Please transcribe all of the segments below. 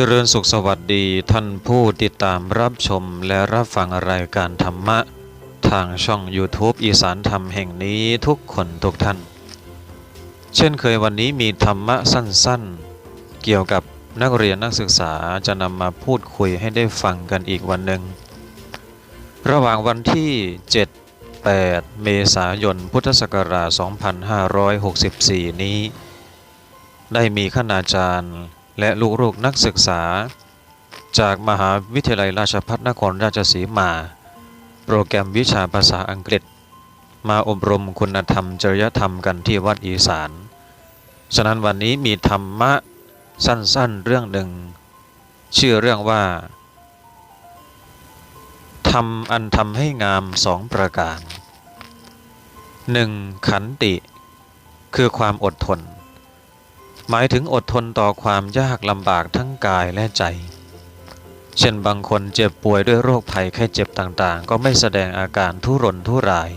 เจริญสุขสวัสดีท่านผู้ติดตามรับชมและรับฟังรายการธรรมะ ทางช่อง YouTube อีสานธรรมแห่งนี้ทุกคนทุกท่าน เช่นเคยวันนี้มีธรรมะสั้นๆ กี่ยวกับนักเรียนนักศึกษาจะนำมาพูดคุยให้ได้ฟังกันอีกวันหนึ่ง ระหว่างวันที่ 7 8 เมษายน พุทธศักราช 2564 นี้ ได้มีคณาจารย์และลูกๆนักศึกษา จากมหาวิทยาลัยราชภัฏนครราชสีมา โปรแกรมวิชาภาษาอังกฤษ มาอบรมคุณธรรมจริยธรรมกันที่วัดอีสาน ฉะนั้นวันนี้มีธรรมะ สั้นๆเรื่องหนึ่ง ชื่อเรื่องว่าทำอันทำให้งามสองประการ 1. ขันติ คือความอดทน หมายถึงอดทนต่อความยากลำบากทั้งกายและใจ เช่นบางคนเจ็บป่วยด้วยโรคภัยไข้เจ็บต่างๆ ก็ไม่แสดงอาการทุรนทุราย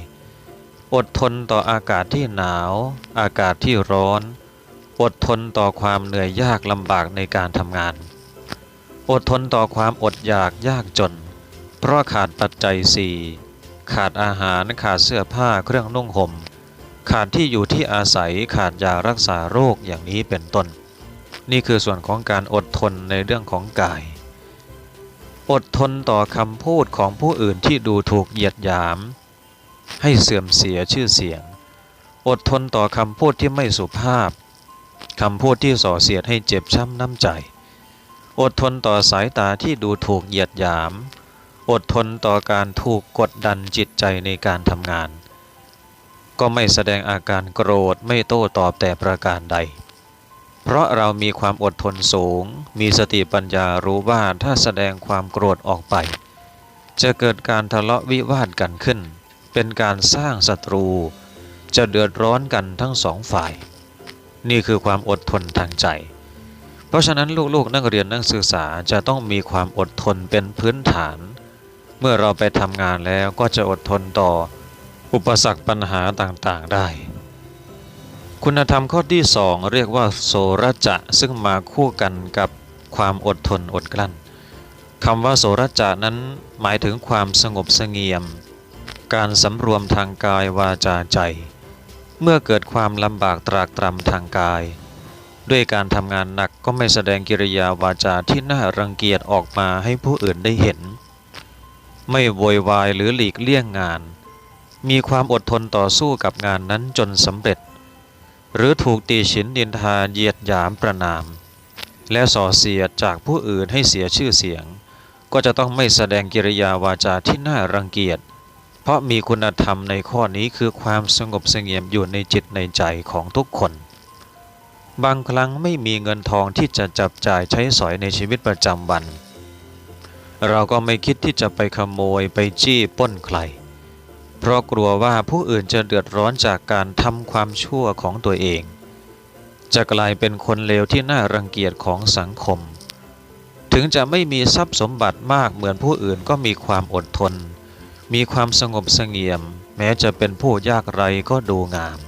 อดทนต่ออากาศที่หนาว อากาศที่ร้อน อดทนต่อความเหนื่อยยากลำบากในการทำงาน อดทนต่อความอดอยากยากจน เพราะขาดปัจจัยสี่ขาดอาหารขาดเสื้อผ้าเครื่องนุ่งห่ม ขาดที่อยู่ที่อาศัยขาดยารักษาโรคอย่างนี้เป็นต้น นี่คือส่วนของการอดทนในเรื่องของกาย อดทนต่อคำพูดของผู้อื่นที่ดูถูกเหยียดหยาม ให้เสื่อมเสียชื่อเสียง อดทนต่อคำพูดที่ไม่สุภาพ คำพูดที่ส่อเสียดให้เจ็บช้ำน้ำใจ อดทนต่อสายตาที่ดูถูกเหยียดหยาม อดทนต่อการถูกกดดันจิตใจในการทำงาน ก็ไม่แสดงอาการโกรธไม่โต้ตอบแต่ประการใด เพราะเรามีความอดทนสูง มีสติปัญญารู้ว่าถ้าแสดงความโกรธออกไป จะเกิดการทะเลาะวิวาทกันขึ้น เป็นการสร้างศัตรู จะเดือดร้อนกันทั้งสองฝ่าย นี่คือความอดทนทางใจ เพราะฉะนั้นลูกๆ นักเรียนนักศึกษาจะต้องมีความอดทนเป็นพื้นฐาน เมื่อเราไปทำงานแล้วก็จะอดทนต่ออุปสรรคปัญหาต่างๆได้ คุณธรรมข้อที่สองเรียกว่าโสระจะซึ่งมาคู่กันกับความอดทนอดกลั้นคำว่าโสระจะนั้นหมายถึงความสงบเสงี่ยม การสำรวมทางกายวาจาใจ เมื่อเกิดความลำบากตรากตรำทางกาย ด้วยการทำงานหนักก็ไม่แสดงกิริยาวาจาที่น่ารังเกียจออกมาให้ผู้อื่นได้เห็น ไม่โวยวายหรือหลีกเลี่ยงงาน มีความอดทนต่อสู้กับงานนั้นจนสำเร็จ หรือถูกตีฉินดินทาเยียดหยามประนาม และส่อเสียดจากผู้อื่นให้เสียชื่อเสียง ก็จะต้องไม่แสดงกิริยาวาจาที่น่ารังเกียจ เพราะมีคุณธรรมในข้อนี้คือความสงบเสงี่ยมอยู่ในจิตในใจของทุกคน บางครั้งไม่มีเงินทองที่จะจับจ่ายใช้สอยในชีวิตประจำวัน เราก็ไม่คิดที่จะไปขโมยไปจี้ป้นใคร เพราะกลัวว่าผู้อื่นจะเดือดร้อนจากการทำความชั่วของตัวเอง จะกลายเป็นคนเลวที่น่ารังเกียจของสังคม ถึงจะไม่มีทรัพย์สมบัติมากเหมือนผู้อื่นก็มีความอดทน มีความสงบเสงี่ยม แม้จะเป็นผู้ยากไรก็ดูงาม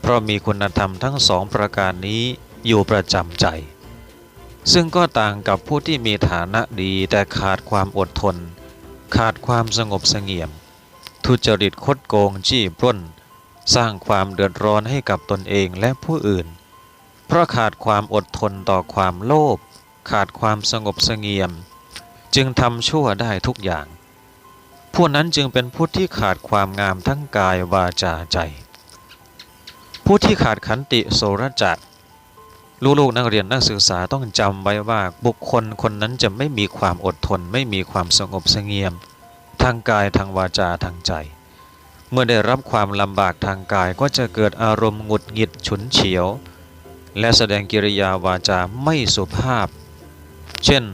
เพราะมีคุณธรรมทั้งสองประการนี้อยู่ประจำใจ ซึ่งก็ต่างกับผู้ที่มีฐานะดีแต่ขาดความอดทน ขาดความสงบเสงี่ยม ทุจริตคดโกงจี้ปล้น สร้างความเดือดร้อนให้กับตนเองและผู้อื่น เพราะขาดความอดทนต่อความโลภขาดความสงบเสงี่ยม จึงทำชั่วได้ทุกอย่าง ผู้นั้นจึงเป็นผู้ที่ขาดความงามทั้งกายวาจาใจ ผู้ที่ขาดขันติโสรจักลูกๆนักเรียนนักศึกษาต้องจำไว้ว่าบุคคลคนนั้นจะไม่มีความอดทน ไม่มีความสงบเสงี่ยม ทางกายทางวาจาทางใจ เมื่อได้รับความลำบากทางกายก็จะเกิดอารมณ์หงุดหงิดฉุนเฉียว และแสดงกิริยาวาจาไม่สุภาพ เช่น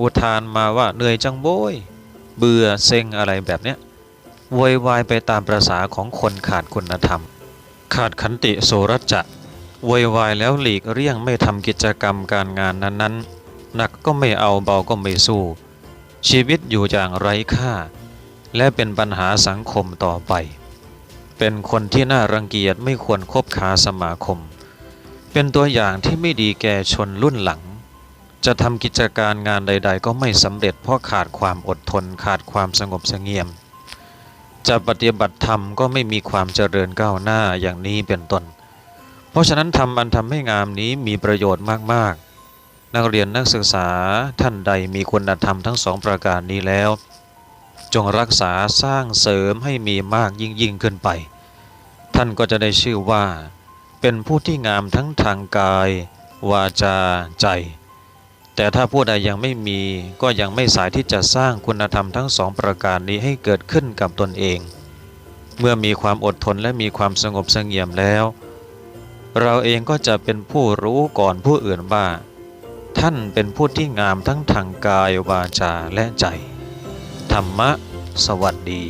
อุทานมาว่าเหนื่อยจังโบย เบื่อเซ็งอะไรแบบเนี้ยโวยวายไปตามประษาของคนขาดคุณธรรม ขาดขันติโสรจะโวยวายแล้วหลีกเลี่ยงไม่ทำกิจกรรมการงานนั้นๆ หนักก็ไม่เอาเบาก็ไม่สู้ ชีวิตอยู่อย่างไร้ค่า และเป็นปัญหาสังคมต่อไป เป็นคนที่น่ารังเกียจไม่ควรคบค้าสมาคม เป็นตัวอย่างที่ไม่ดีแก่ชนรุ่นหลัง จะทำกิจการงานใด ๆ ก็ไม่สำเร็จเพราะขาดความอดทนขาดความสงบเสงี่ยม จะปฏิบัติธรรมก็ไม่มีความเจริญก้าวหน้าอย่างนี้เป็นต้น เพราะฉะนั้นธรรมอันทำให้งามนี้มีประโยชน์มากๆ นักเรียนนักศึกษาท่านใดมีคุณธรรมทั้งสองประการนี้แล้ว จงรักษาสร้างเสริมให้มีมากยิ่งยิ่งขึ้นไป ท่านก็จะได้ชื่อว่า เป็นผู้ที่งามทั้งทางกาย วาจาใจ แต่ถ้าผู้ใดยังไม่มีก็ยังไม่สายที่จะสร้างคุณธรรมทั้งสองประการนี้ให้เกิดขึ้นกับตนเอง เมื่อมีความอดทนและมีความสงบเสงี่ยมแล้ว เราเองก็จะเป็นผู้รู้ก่อนผู้อื่นว่า ท่านเป็นผู้ที่งามทั้งทางกายวาจาและใจ ธรรมะ สวัสดี